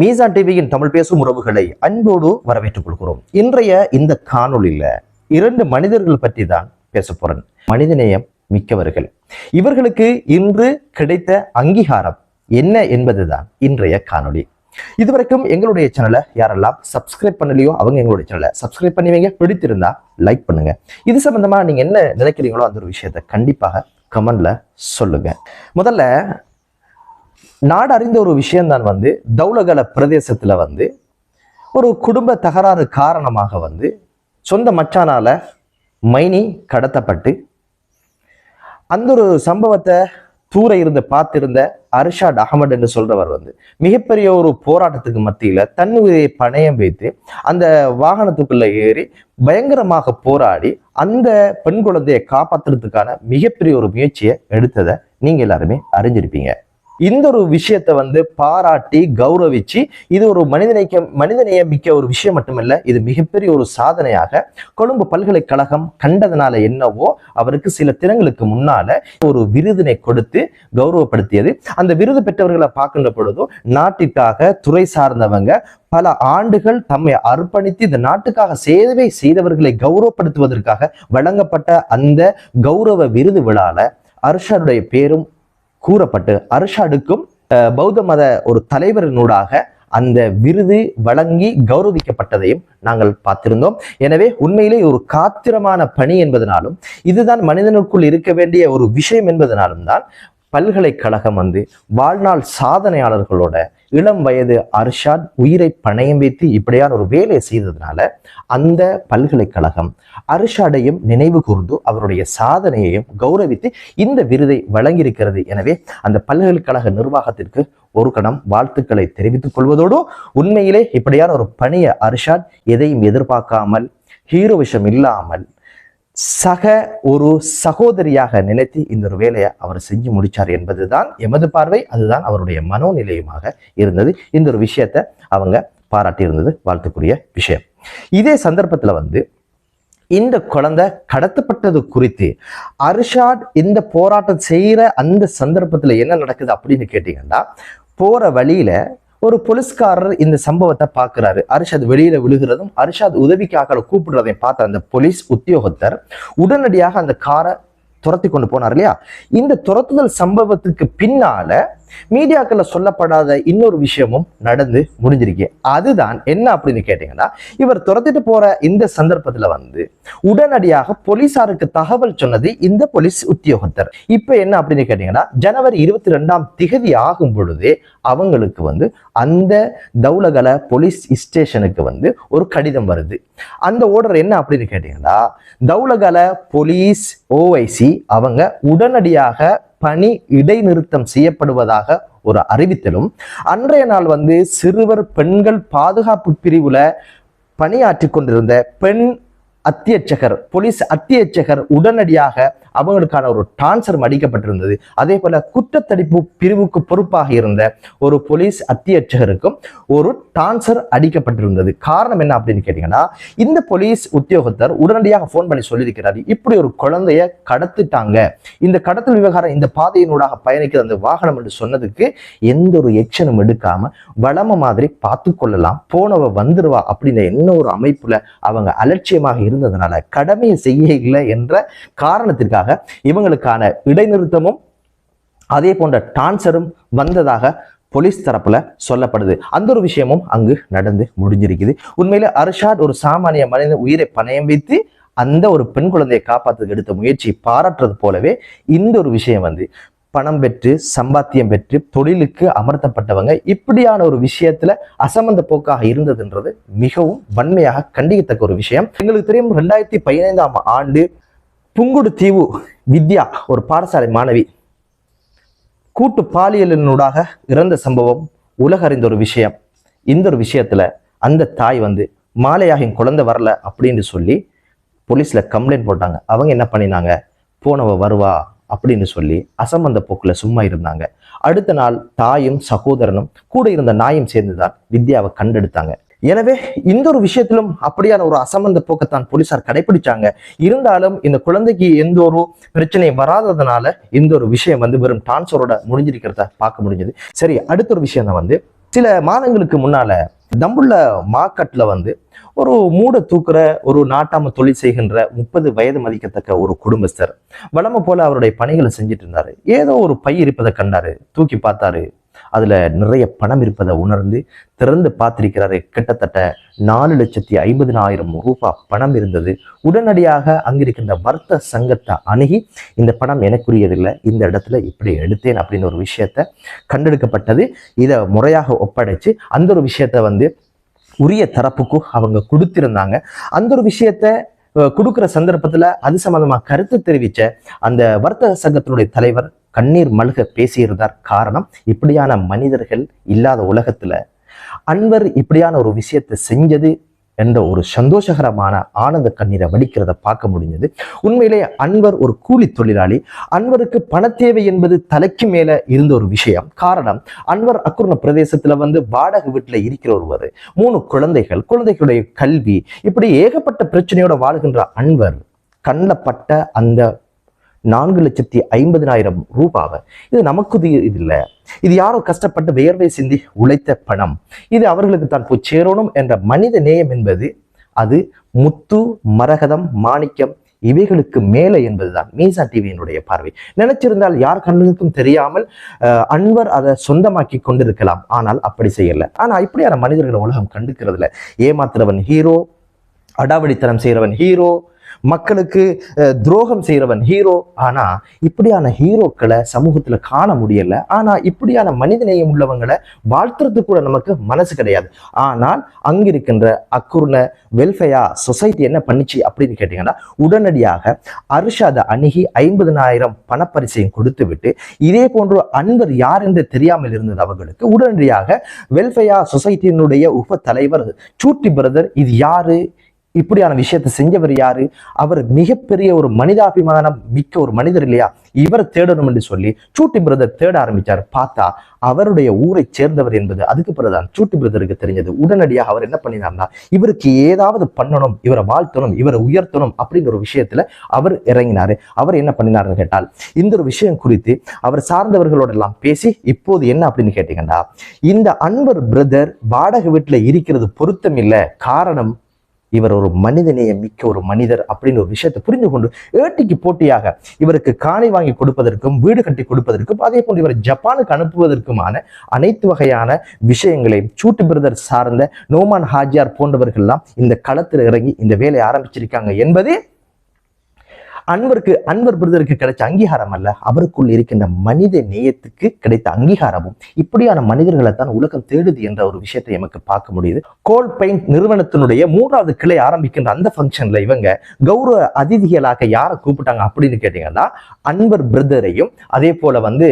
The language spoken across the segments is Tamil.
மீசான் டிவியின் தமிழ் பேசும் உறவுகளை அன்போடு வரவேற்றுக் கொள்கிறோம். இன்றைய இந்த காணொளியில இரண்டு மனிதர்கள் பற்றி தான் பேச போறேன். மனிதநேயம் மிக்கவர்கள். இவர்களுக்கு இன்று கிடைத்த அங்கீகாரம் என்ன என்பதுதான் இன்றைய காணொளி. இதுவரைக்கும் எங்களுடைய சேனலை யாரெல்லாம் சப்ஸ்கிரைப் பண்ணலையோ அவங்க எங்களுடைய சேனலை சப்ஸ்கிரைப் பண்ணுவீங்க பிடித்திருந்தா லைக் பண்ணுங்க. இது சம்பந்தமா நீங்க என்ன நினைக்கிறீங்களோ அந்த ஒரு விஷயத்தை கண்டிப்பாக கமெண்ட்ல சொல்லுங்க. முதல்ல நாடு அறிந்த ஒரு விஷயம்தான் வந்து தௌலகல பிரதேசத்துல வந்து ஒரு குடும்ப தகராறு காரணமாக வந்து சொந்த மச்சானால மைனி கடத்தப்பட்டு அந்த ஒரு சம்பவத்தை தூர இருந்து பார்த்திருந்த அர்ஷாட் அகமது என்று சொல்றவர் வந்து மிகப்பெரிய ஒரு போராட்டத்துக்கு மத்தியில தன் உயிரை பணயம் வைத்து அந்த வாகனத்துக்குள்ள ஏறி பயங்கரமாக போராடி அந்த பெண் குழந்தையை காப்பாத்துறதுக்கான மிகப்பெரிய ஒரு முயற்சியை எடுத்ததை நீங்க எல்லாருமே அறிஞ்சிருப்பீங்க. இந்த ஒரு விஷயத்தை வந்து பாராட்டி கௌரவிச்சு இது ஒரு மனிதநேய மனிதநேய மிக்க ஒரு விஷயம் மட்டுமல்ல இது மிகப்பெரிய ஒரு சாதனையாக கொழும்பு பல்கலைக்கழகம் கண்டதனால என்னவோ அவருக்கு சில தினங்களுக்கு முன்னால ஒரு விருதினை கொடுத்து கௌரவப்படுத்தியது. அந்த விருது பெற்றவர்களை பார்க்கின்ற பொழுதும் நாட்டிற்காக துறை சார்ந்தவங்க பல ஆண்டுகள் தம்மை அர்ப்பணித்து இந்த நாட்டுக்காக சேவை செய்தவர்களை கௌரவப்படுத்துவதற்காக வழங்கப்பட்ட அந்த கௌரவ விருது விழால அர்ஷனுடைய பேரும் கூறப்பட்டு அர்ஷாடுக்கும் பௌத்த மத ஒரு தலைவரினூடாக அந்த விருது வழங்கி கௌரவிக்கப்பட்டதையும் நாங்கள் பார்த்திருந்தோம். எனவே உண்மையிலே ஒரு காத்திரமான பணி என்பதனாலும் இதுதான் மனிதனுக்குள் இருக்க வேண்டிய ஒரு விஷயம் என்பதனாலும் தான் பல்கலைக்கழகம் வந்து வாழ்நாள் சாதனையாளர்களோட இளம் வயது அர்ஷாத் உயிரை பணயம் வைத்து இப்படியான ஒரு வேலையை செய்ததுனால அந்த பல்கலைக்கழகம் அர்ஷாடையும் நினைவு கூர்ந்து அவருடைய சாதனையையும் கௌரவித்து இந்த விருதை வழங்கியிருக்கிறது. எனவே அந்த பல்கலைக்கழக நிர்வாகத்திற்கு ஒரு கணம் வாழ்த்துக்களை தெரிவித்துக் கொள்வதோடு உண்மையிலே இப்படியான ஒரு பணியை அர்ஷாத் எதையும் எதிர்பார்க்காமல் ஹீரோவிஷம் இல்லாமல் சக ஒரு சகோதரியாக நினைத்து இந்த ஒரு வேலையை அவர் செஞ்சு முடிச்சார் என்பதுதான் எமது பார்வை அதுதான் அவருடைய மனோநிலையுமாக இருந்தது. இந்த ஒரு விஷயத்தை அவங்க பாராட்டி இருந்தது வாழ்த்துக்குரிய விஷயம். இதே சந்தர்ப்பத்தில் வந்து இந்த குழந்தை கடத்தப்பட்டது குறித்து அர்ஷாட் இந்த போராட்டம் செய்கிற அந்த சந்தர்ப்பத்தில் என்ன நடக்குது அப்படின்னு கேட்டிங்கன்னா போகிற வழியில் ஒரு போலீஸ்காரர் இந்த சம்பவத்தை பார்க்கிறாரு. அரிஷாத் வெளியில விழுகிறதும் அரிஷாத் உதவிக்காக கூப்பிடுறதையும் பார்த்த அந்த போலீஸ் உத்தியோகத்தர் உடனடியாக அந்த காரை துரத்தி கொண்டு போனார் இல்லையா? இந்த துரத்துதல் சம்பவத்துக்கு பின்னால மீடியாக்களில் சொல்லப்படாத இன்னொரு விஷயமும் நடந்து முடிஞ்சிருக்கு. அதுதான் என்ன அப்படின்னு கேட்டீங்கன்னா இவர் துரத்திட்டு போற இந்த சந்தர்ப்பத்துல வந்து உடனடியாக போலீசாருக்கு தகவல் சொன்னது இந்த போலீஸ் உத்தியோகத்தர். இப்ப என்ன அப்படின்னு கேட்டீங்கன்னா ஜனவரி இருபத்தி ரெண்டாம் திகதி ஆகும் பொழுதே அவங்களுக்கு வந்து அந்த தௌலகல போலீஸ் ஸ்டேஷனுக்கு வந்து ஒரு கடிதம் வருது. அந்த ஓர்டர் என்ன அப்படின்னு கேட்டீங்கன்னா தௌலகல போலீஸ் ஓஐசி அவங்க உடனடியாக பணி இடைநிறுத்தம் செய்யப்படுவதாக ஒரு அறிவித்தலும் அன்றைய நாள் வந்து சிறுவர் பெண்கள் பாதுகாப்பு பிரிவுல பணியாற்றி கொண்டிருந்த பெண் அத்தியட்சகர் போலீஸ் அத்தியட்சகர் உடனடியாக அவங்களுக்கான ஒரு டான்சர் அடிக்கப்பட்டிருந்தது அதே போல குற்றத்தடுப்பு பிரிவுக்கு பொறுப்பாக இருந்த ஒரு போலீஸ் அத்தியட்சகருக்கும் ஒரு டான்சர் அடிக்கப்பட்டிருந்தது. காரணம் என்ன அப்படின்னு கேட்டீங்கன்னா இந்த போலீஸ் உத்தியோகத்தர் உடனடியாக ஃபோன் பண்ணி சொல்லியிருக்கிறாரு. இப்படி ஒரு குழந்தைய கடத்திட்டாங்க. இந்த கடத்தல் விவகாரம் இந்த பாதையினூடாக பயணிக்கிற அந்த வாகனம் என்று சொன்னதுக்கு எந்த ஒரு எச்சனும் எடுக்காம வளம மாதிரி பார்த்து கொள்ளலாம் போனவ வந்துருவா அப்படின்ற என்ன ஒரு அமைப்புல அவங்க அலட்சியமாக இருந்ததுனால கடமையை செய்ய இல்லை என்ற காரணத்திற்காக இவங்களுக்கான இடைநிறுத்தமும் அதே போன்ற டான்சரும் வந்ததாக போலீஸ் தரப்புல சொல்லப்படுது. அந்த ஒரு விஷயமும் அங்கு நடந்து முடிஞ்சிருக்குது. உண்மையில அர்ஷாத் ஒரு சாமானிய மனிதன் உயிரை பணயம் வைத்து அந்த ஒரு பெண் குழந்தையை காப்பாற்றுறதுக்கு எடுத்த முயற்சி பாராட்டுறது போலவே இந்த ஒரு விஷயம் வந்து பணம் பெற்று சம்பாத்தியம் பெற்று தொழிலுக்கு அமர்த்தப்பட்டவங்க இப்படியான ஒரு விஷயத்துல அசமந்த போக்காக இருந்ததுன்றது மிகவும் வன்மையாக கண்டிக்கத்தக்க ஒரு விஷயம். எங்களுக்கு தெரியும் ரெண்டாயிரத்தி பதினைந்தாம் ஆண்டு புங்குடு தீவு வித்யா ஒரு பாடசாலை மாணவி கூட்டு பாலியலினூடாக இறந்த சம்பவம் உலக அறிந்த ஒரு விஷயம். இந்த ஒரு விஷயத்துல அந்த தாய் வந்து மாலையாக என் குழந்தை வரல அப்படின்னு சொல்லி போலீஸ்ல கம்ப்ளைண்ட் போட்டாங்க. அவங்க என்ன பண்ணினாங்க? போனவ வருவா அப்படின்னு சொல்லி அசம்பந்த போக்குல சும்மா இருந்தாங்க. அடுத்த நாள் தாயும் சகோதரனும் கூட இருந்த நாயும் சேர்ந்துதான் வித்யாவை கண்டெடுத்தாங்க. எனவே இந்த ஒரு விஷயத்திலும் அப்படியான ஒரு அசம்பந்த போக்கத்தான் போலீசார் கடைபிடிச்சாங்க இருந்தாலும் இந்த குழந்தைக்கு எந்த ஒரு பிரச்சனையும் வராததுனால இந்த ஒரு விஷயம் வந்து வெறும் டான்சரோட முடிஞ்சிருக்கிறத பார்க்க முடிஞ்சது. சரி அடுத்த ஒரு விஷயம் தான் வந்து சில மாதங்களுக்கு முன்னால தம்புள்ள மார்க்கெட்ல வந்து ஒரு மூட தூக்குற ஒரு நாட்டாம தொழில் செய்கின்ற முப்பது வயது மதிக்கத்தக்க ஒரு குடும்பஸ்தர். வளமை போல அவருடைய பணிகளை செஞ்சுட்டு இருந்தாரு ஏதோ ஒரு பை இருப்பதை கண்டாரு தூக்கி பார்த்தாரு. அதுல நிறைய பணம் இருப்பதை உணர்ந்து திறந்து பார்த்திருக்கிறாரு கிட்டத்தட்ட நாலு லட்சத்தி ஐம்பதினாயிரம் ரூபாய் பணம் இருந்தது. உடனடியாக அங்கிருக்கின்ற வர்த்த சங்கத்தை அணுகி இந்த பணம் எனக்குரியதில்லை இந்த இடத்துல இப்படி எடுத்தேன் அப்படின்னு ஒரு விஷயத்த கண்டெடுக்கப்பட்டது. இதை முறையாக ஒப்படைச்சு அந்த ஒரு விஷயத்த வந்து உரிய தரப்புக்கு அவங்க கொடுத்திருந்தாங்க. அந்த ஒரு விஷயத்த கொடுக்குற சந்தர்ப்பத்தில் சந்தர்ப்பத்துல அது சம்பந்தமா கருத்து தெரிவித்த அந்த வர்த்தக சங்கத்தினுடைய தலைவர் கண்ணீர் மல்க பேசியிருந்தார். காரணம் இப்படியான மனிதர்கள் இல்லாத உலகத்துல அன்வர் இப்படியான ஒரு விஷயத்தை செஞ்சது என்ற ஒரு சந்தோஷகரமான ஆனந்த கண்ணீரை வடிக்கிறத பார்க்க முடிஞ்சது. உண்மையிலே அன்வர் ஒரு கூலி தொழிலாளி. அன்வருக்கு பண தேவை என்பது தலைக்கு மேல இருந்த ஒரு விஷயம். காரணம் அன்வர் அக்குர்ண பிரதேசத்துல வந்து வாடகை வீட்டுல இருக்கிற ஒருவர். மூணு குழந்தைகள் குழந்தைகளுடைய கல்வி. இப்படி ஏகப்பட்ட பிரச்சனையோட வாழுகின்ற அன்வர் கண்ணில் பட்ட அந்த நான்கு லட்சத்தி ஐம்பதினாயிரம் ரூபாவை. இது நமக்கு இது இல்லை. இது யாரோ கஷ்டப்பட்டு வியர்வை சிந்தி உழைத்த பணம். இது அவர்களுக்கு தான் போய் சேரணும் என்ற மனித நேயம் என்பது அது முத்து மரகதம் மாணிக்கம் இவைகளுக்கு மேலே என்பதுதான். மீசா டிவியினுடைய பார்வை. நினைச்சிருந்தால் யார் கண்ணுக்கும் தெரியாமல் அன்பர் அன்வர் அதை சொந்தமாக்கி கொண்டிருக்கலாம். ஆனால் அப்படி செய்யல. ஆனால் இப்படியான மனிதர்களை உலகம் கண்டுக்கிறதுல ஏமாத்துறவன் ஹீரோ அடாவடித்தனம் செய்கிறவன் ஹீரோ மக்களுக்கு துரோகம் செய்கிறவன் ஹீரோ ஆனா இப்படியான ஹீரோக்களை சமூகத்துல காண முடியல. ஆனா இப்படியான மனிதநேயம் உள்ளவங்களை வாழ்த்துறது கூட நமக்கு மனசு கிடையாது. ஆனால் அங்கிருக்கின்ற அக்குர்ண வெல்ஃபேயா சொசைட்டி என்ன பண்ணிச்சு அப்படின்னு கேட்டிங்கன்னா உடனடியாக அர்ஷாதை அணுகி ஐம்பதனாயிரம் பணப்பரிசையும் கொடுத்து விட்டு இதே போன்ற அன்பர் யார் என்று தெரியாமல் இருந்தது அவர்களுக்கு உடனடியாக வெல்ஃபேயா சொசைட்டியினுடைய உப தலைவர் சூட்டி பிரதர் இது யாரு? இப்படியான விஷயத்தை செஞ்சவர் யாரு? அவர் மிகப்பெரிய ஒரு மனிதாபிமானம் மிக்க ஒரு மனிதர் இல்லையா? இவரை தேடணும் என்று சொல்லி சூட்டி பிரதர் தேட ஆரம்பிச்சார். பார்த்தா அவருடைய ஊரை சேர்ந்தவர் என்பது அதுக்கு பிறகுதான் சூட்டி பிரதருக்கு தெரிஞ்சது. உடனடியாக அவர் என்ன பண்ணினார்னா இவருக்கு ஏதாவது பண்ணணும் இவரை வாழ்த்தணும் இவரை உயர்த்தணும் அப்படிங்கிற ஒரு விஷயத்துல அவர் இறங்கினாரு. அவர் என்ன பண்ணினார்னு கேட்டால் இந்த ஒரு விஷயம் குறித்து அவர் சார்ந்தவர்களோட எல்லாம் பேசி இப்போது என்ன அப்படின்னு கேட்டீங்கன்னா இந்த அன்பர் பிரதர் வாடகை வீட்டுல இருக்கிறது பொருத்தம் இல்லை காரணம் இவர் ஒரு மனிதநேயம் மிக்க ஒரு மனிதர் அப்படின்னு ஒரு விஷயத்தை புரிந்து கொண்டு ஏட்டிக்கு போட்டியாக இவருக்கு காணி வாங்கி கொடுப்பதற்கும் வீடு கட்டி கொடுப்பதற்கும் அதே போன்று இவரை ஜப்பானுக்கு அனுப்புவதற்குமான அனைத்து வகையான விஷயங்களையும் சூட்டு பிரதர் சார்ந்த நோமான் ஹாஜியார் போன்றவர்கள்லாம் இந்த களத்தில் இறங்கி இந்த வேலையை ஆரம்பிச்சிருக்காங்க என்பதே அன்பருக்கு அன்பர் பிரதருக்கு கிடைச்ச அங்கீகாரம் அல்ல அவருக்குள் இருக்கின்ற மனித நேயத்துக்கு கிடைத்த அங்கீகாரமும். இப்படியான மனிதர்களை தான் உலகம் தேடுது என்ற ஒரு விஷயத்தை நமக்கு பார்க்க முடியுது. கோல் பெயிண்ட் நிறுவனத்தினுடைய மூன்றாவது கிளை ஆரம்பிக்கின்ற அந்த ஃபங்க்ஷன்ல இவங்க கௌரவ அதிதிகளாக யாரை கூப்பிட்டாங்க அப்படின்னு கேட்டீங்கன்னா அன்பர் பிரதரையும் அதே போல வந்து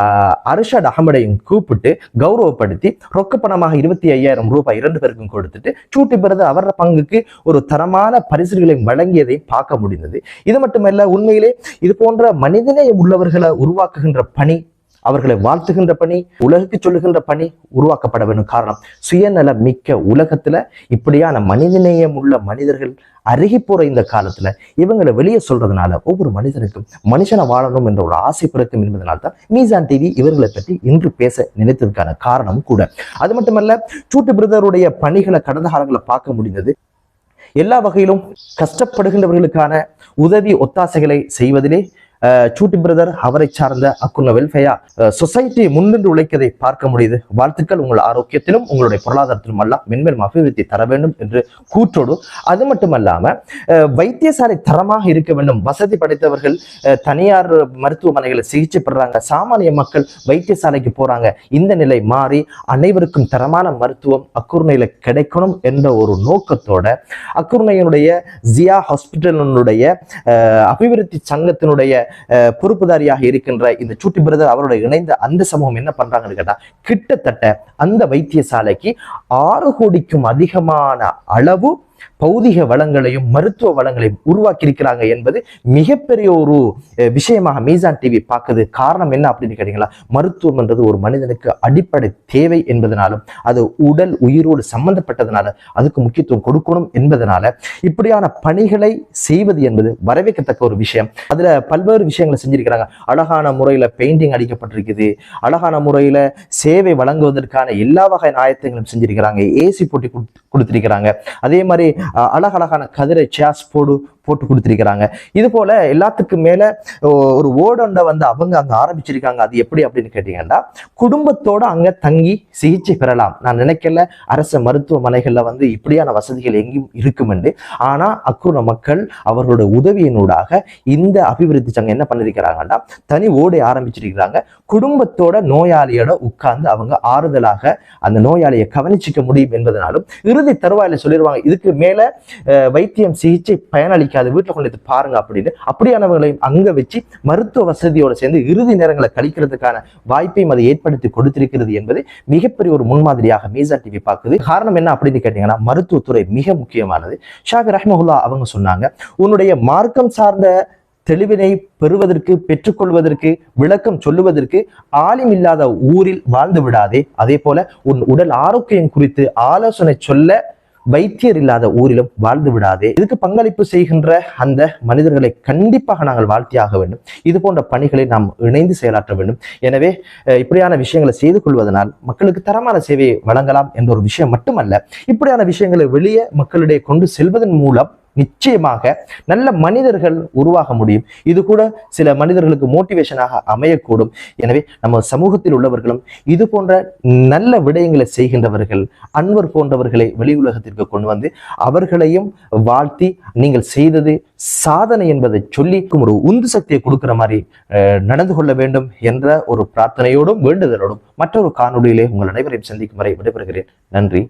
ஆஹ், அர்ஷத் அகமடையும் கூப்பிட்டு கௌரவப்படுத்தி ரொக்க பணமாக இருபத்தி ஐயாயிரம் ரூபாய் இரண்டு பேருக்கும் கொடுத்துட்டு சூட்டி பிறகு அவர பங்குக்கு ஒரு தரமான பரிசுகளை வழங்கியதை பார்க்க முடிந்தது. இது மட்டுமல்ல உண்மையிலே இது போன்ற மனிதநேயம் உள்ளவர்களை உருவாக்குகின்ற பணி அவர்களை வாழ்த்துகின்ற பணி உலகுக்கு சொல்லுகின்ற பணி உருவாக்கப்பட வேண்டும் காரணம். சுயநல மிக்க உலகத்துல இப்படியான மனிதநேயம் உள்ள மனிதர்கள் அருகி போற இந்த காலத்துல இவங்களை வெளியே சொல்றதுனால ஒவ்வொரு மனிதனுக்கும் மனுஷனை வாழணும் என்ற ஒரு ஆசை பிறக்கும் என்பதனால தான் மீசான் டிவி இவர்களை பற்றி இன்று பேச நினைத்ததுக்கான காரணம் கூட. அது மட்டுமல்ல சூட்டு பிரதருடைய பணிகளை கடந்த காலங்களை பார்க்க முடிந்தது. எல்லா வகையிலும் கஷ்டப்படுகின்றவர்களுக்கான உதவி ஒத்தாசைகளை செய்வதிலே சூட்டி பிரதர் அவரை சார்ந்த அக்குள்ள வெல்ஃபேயா சொசைட்டி முன்னின்று உழைக்கதை பார்க்க முடியுது. வாழ்த்துக்கள் உங்கள் ஆரோக்கியத்திலும் உங்களுடைய பொருளாதாரத்திலும் அல்ல மென்மேலும் அபிவிருத்தி தர வேண்டும் என்று கூற்றோடு அது மட்டுமல்லாம வைத்தியசாலை தரமாக இருக்க வேண்டும். வசதி படைத்தவர்கள் தனியார் மருத்துவமனைகளில் சிகிச்சை பெறுறாங்க. சாமானிய மக்கள் வைத்தியசாலைக்கு போறாங்க. இந்த நிலை மாறி அனைவருக்கும் தரமான மருத்துவம் அக்குர்ணையில கிடைக்கணும் என்ற ஒரு நோக்கத்தோட அக்குர்ணையினுடைய ஜியா ஹாஸ்பிட்டலினுடைய அபிவிருத்தி சங்கத்தினுடைய பொறுப்புதாரியாக இருக்கின்ற இந்த சூட்டி பிரதர் அவரோட இணைந்த அந்த சமூகம் என்ன பண்றாங்கன்னு கேட்டா கிட்டத்தட்ட அந்த வைத்தியசாலைக்கு ஆறு கோடிக்கும் அதிகமான அளவு பௌதிக வளங்களையும் மருத்துவ வளங்களையும் உருவாக்கி இருக்கிறாங்க என்பது மிகப்பெரிய ஒரு விஷயமாக மீசான் டிவி பார்க்குது. காரணம் என்ன அப்படின்னு கேட்டீங்களா? மருத்துவம்ன்றது ஒரு மனிதனுக்கு அடிப்படை தேவை என்பதனாலும் அது உடல் உயிரோடு சம்பந்தப்பட்டதுனால அதுக்கு முக்கியத்துவம் கொடுக்கணும் என்பதனால இப்படியான பணிகளை செய்வது என்பது வரவேற்கத்தக்க ஒரு விஷயம். அதுல பல்வேறு விஷயங்களை செஞ்சிருக்கிறாங்க. அழகான முறையில பெயிண்டிங் அடிக்கப்பட்டிருக்குது. அழகான முறையில சேவை வழங்குவதற்கான எல்லா வகை ஆயத்தங்களும் செஞ்சிருக்கிறாங்க. ஏசி போட்டி கொடுத்திருக்கிறாங்க. அதே மாதிரி మరి ಅಳಹಳಹನ ಕದಿರೆ ಚಾಸ್ಪೋಡು போட்டு கொடுத்துருக்கிறாங்க. இது போல எல்லாத்துக்கும் மேல ஒரு ஓடொண்டை வந்து அவங்க அங்க ஆரம்பிச்சிருக்காங்க. அது எப்படி அப்படின்னு கேட்டீங்கன்னா குடும்பத்தோட அங்க தங்கி சிகிச்சை பெறலாம். நான் நினைக்கல அரசு மருத்துவமனைகள்ல வந்து இப்படியான வசதிகள் எங்கேயும் இருக்குமெண்டு. ஆனா அக்குற மக்கள் அவர்களோட உதவியினூடாக இந்த அபிவிருத்தி சங்கம் என்ன பண்ணிருக்கிறாங்கன்னா தனி ஓடை ஆரம்பிச்சிருக்கிறாங்க. குடும்பத்தோட நோயாளியோட உட்கார்ந்து அவங்க ஆறுதலாக அந்த நோயாளியை கவனிச்சிக்க முடியும் என்பதனாலும் இறுதி தருவாயில சொல்லிடுவாங்க இதுக்கு மேல வைத்தியம் சிகிச்சை பயனளிக்காது வீட்டில் கொண்டு வந்து பாருங்க அப்படின்னு அப்படியானவங்களையும் அங்க வச்சு மருத்துவ வசதியோடு சேர்ந்து இறுதி நேரங்களை கழிக்கிறதுக்கான வாய்ப்பையும் அதை ஏற்படுத்தி கொடுத்திருக்கிறது என்பது மிகப்பெரிய ஒரு முன்மாதிரியாக மீசா டிவி பார்க்குது. காரணம் என்ன அப்படின்னு கேட்டீங்கன்னா மருத்துவத்துறை மிக முக்கியமானது. ஷாபி ரஹ்மஹுல்லா அவங்க சொன்னாங்க உன்னுடைய மார்க்கம் சார்ந்த தெளிவினை பெறுவதற்கு பெற்றுக்கொள்வதற்கு விளக்கம் சொல்லுவதற்கு ஆலிம் இல்லாத ஊரில் வாழ்ந்து விடாதே. அதே போல உன் உடல் ஆரோக்கியம் குறித்து ஆலோசனை சொல்ல வைத்தியர் இல்லாத ஊரிலும் வாழ்ந்து விடாதே. இதுக்கு பங்களிப்பு செய்கின்ற அந்த மனிதர்களை கண்டிப்பாக நாங்கள் வாழ்த்தியாக வேண்டும். இது போன்ற பணிகளை நாம் இணைந்து செயலாற்ற வேண்டும். எனவே இப்படியான விஷயங்களை செய்து கொள்வதனால் மக்களுக்கு தரமான சேவையை வழங்கலாம் என்ற ஒரு விஷயம் மட்டுமல்ல இப்படியான விஷயங்களை வெளியே மக்களிடையே கொண்டு செல்வதன் மூலம் நிச்சயமாக நல்ல மனிதர்கள் உருவாக முடியும். இது கூட சில மனிதர்களுக்கு மோட்டிவேஷனாக அமையக்கூடும். எனவே நம்ம சமூகத்தில் உள்ளவர்களும் இது போன்ற நல்ல விடயங்களை செய்கின்றவர்கள் அன்வர் போன்றவர்களை வெளி உலகத்திற்கு கொண்டு வந்து அவர்களையும் வாழ்த்தி நீங்கள் செய்தது சாதனை என்பதை சொல்லி ஒரு உந்து சக்தியை கொடுக்கிற மாதிரி அஹ், நடந்து கொள்ள வேண்டும் என்ற ஒரு பிரார்த்தனையோடும் வேண்டுதலோடும் மற்றொரு காணொலியிலே உங்கள் அனைவரையும் சந்திக்கும் வரை விடைபெறுகிறேன். நன்றி.